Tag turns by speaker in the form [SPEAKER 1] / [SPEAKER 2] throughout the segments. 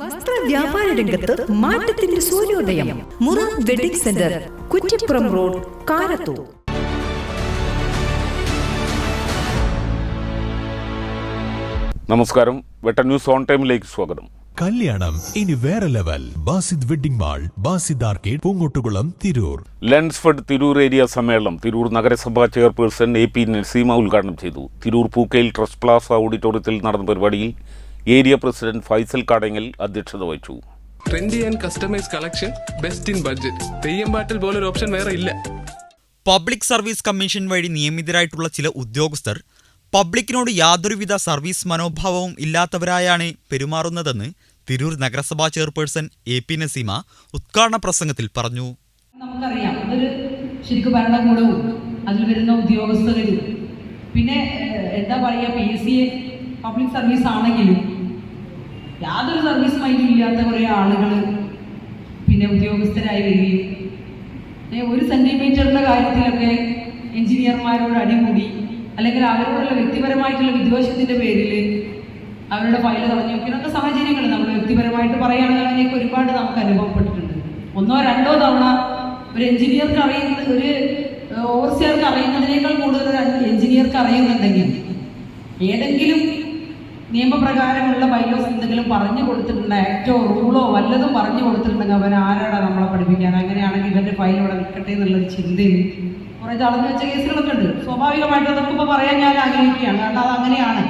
[SPEAKER 1] വസ്ത്ര വ്യാപാര രംഗത്ത് മാറ്റത്തിന്റെ സൂര്യോദയം. മുറ wedding centre Kuttippuram road Karathur.
[SPEAKER 2] നമസ്കാരം. വെട്ട ന്യൂസ് ഓൺ ടൈമിലേക്ക് സ്വാഗതം.
[SPEAKER 3] കല്യാണം ഇനി വേറെ level. Basid wedding mall Basid arcade Poongottukulam Tirur.
[SPEAKER 2] LENSFED Tirur area സമ്മേളനം തിരൂർ നഗരസഭാ ചെയർപേഴ്സൺ എ പി നസീമ ഉദ്ഘാടനം ചെയ്തു. തിരൂർ പൂക്കയിൽ ട്രസ്റ്റ് പ്ലാസ ഓഡിറ്റോറിയത്തിൽ നടന്ന പരിപാടിയിൽ ഏരിയ പ്രസിഡന്റ് ഫൈസൽ കാടങ്ങൽ അധ്യക്ഷത വഹിച്ചു.
[SPEAKER 4] Trendy and customise collection best in budget Theyyam പാട്ടിൽ പോലൊരു ഓപ്ഷൻ വേറെ ഇല്ല.
[SPEAKER 5] പബ്ലിക് സർവീസ് കമ്മീഷൻ വഴി നിയമിതരായിട്ടുള്ള ചില ഉദ്യോഗസ്ഥർ പബ്ലിക്കിനോട് യാതൊരുവിധ സർവീസ് മനോഭാവവും ഇല്ലാത്തവരായാണ് പെരുമാറുന്നതെന്ന് തിരൂർ നഗരസഭാ ചെയർപേഴ്സൺ എ പി നസീമ ഉദ്ഘാടന പ്രസംഗത്തിൽ പറഞ്ഞു.
[SPEAKER 6] നമുക്കറിയാം അതൊരു ശരിക്കും ഭരണകൂടവും അതിൽ വരുന്ന ഉദ്യോഗസ്ഥരും പിന്നെ എന്താ പറയുക P S C public service ആണെങ്കിലും യാതൊരു സർവീസ് മൈൻഡും ഇല്ലാത്ത കുറേ ആളുകൾ പിന്നെ ഉദ്യോഗസ്ഥരായി വരികയും ഒരു സെന്റിമീറ്ററിന്റെ കാര്യത്തിലൊക്കെ എഞ്ചിനീയർമാരോട് അടികൂടി അല്ലെങ്കിൽ അവരോടുള്ള വ്യക്തിപരമായിട്ടുള്ള വിദ്വേഷത്തിന്റെ പേരിൽ അവരുടെ ഫയൽ തടഞ്ഞു വെക്കുന്നൊക്കെ സാഹചര്യങ്ങൾ നമ്മൾ വ്യക്തിപരമായിട്ട് പറയുകയാണെങ്കിൽ ഒരുപാട് നമുക്ക് അനുഭവപ്പെട്ടിട്ടുണ്ട്. ഒന്നോ രണ്ടോ തവണ ഒരു എഞ്ചിനീയർക്ക് അറിയുന്ന ഒരു ഓവർസിയർക്ക് അറിയുന്നതിനേക്കാൾ കൂടുതൽ എഞ്ചിനീയർക്ക് അറിയുന്നുണ്ടെങ്കിൽ ഏതെങ്കിലും നിയമപ്രകാരമുള്ള ബൈലോസ് എന്തെങ്കിലും പറഞ്ഞു കൊടുത്തിട്ടുണ്ട് ആക്റ്റോ റൂളോ വല്ലതും പറഞ്ഞു കൊടുത്തിട്ടുണ്ടെങ്കിൽ അവൻ ആരാടാ നമ്മളെ പഠിപ്പിക്കാൻ? അങ്ങനെയാണെങ്കിൽ ഇവന്റെ ഫയൽ ഇവിടെ നിൽക്കട്ടെ എന്നുള്ളൊരു ചിന്തയിൽ കുറേ തളർന്നു വെച്ച കേസുകളൊക്കെ ഉണ്ട്. സ്വാഭാവികമായിട്ട് അതൊക്കെ ഇപ്പോൾ പറയാൻ ഞാൻ ആഗ്രഹിക്കുകയാണ്. കാരണം അത് അങ്ങനെയാണ്.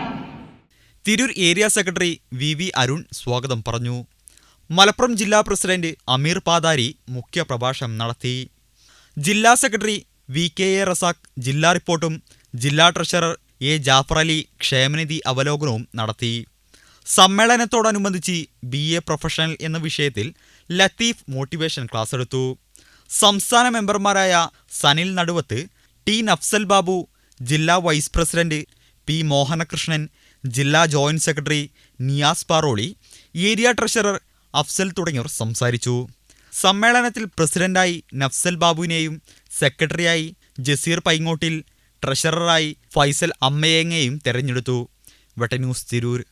[SPEAKER 5] Tirur area secretary V V Arun സ്വാഗതം പറഞ്ഞു. മലപ്പുറം ജില്ലാ പ്രസിഡന്റ് അമീർ പാതാരി മുഖ്യ പ്രഭാഷണം നടത്തി. ജില്ലാ secretary V K A Razak ജില്ലാ റിപ്പോർട്ടും ജില്ലാ ട്രഷറർ എ ജാഫർ അലി ക്ഷേമനിധി അവലോകനവും നടത്തി. സമ്മേളനത്തോടനുബന്ധിച്ച് ബി എ പ്രൊഫഷണൽ എന്ന വിഷയത്തിൽ ലത്തീഫ് മോട്ടിവേഷൻ ക്ലാസ് എടുത്തു. സംസ്ഥാന മെമ്പർമാരായ സനിൽ നടുവത്ത് ടി നഫ്സൽ ബാബു ജില്ലാ വൈസ് പ്രസിഡന്റ് പി മോഹനകൃഷ്ണൻ ജില്ലാ joint secretary Niyas Paroli area treasurer Afsal തുടങ്ങിയവർ സംസാരിച്ചു. സമ്മേളനത്തിൽ പ്രസിഡന്റായി നഫ്സൽ ബാബുവിനെയും സെക്രട്ടറിയായി ജസീർ പൈങ്ങോട്ടിൽ ട്രഷററായി ഫൈസൽ അമ്മയേങ്ങയെയും തെരഞ്ഞെടുത്തു. വെട്ടന്യൂസ് തിരൂർ.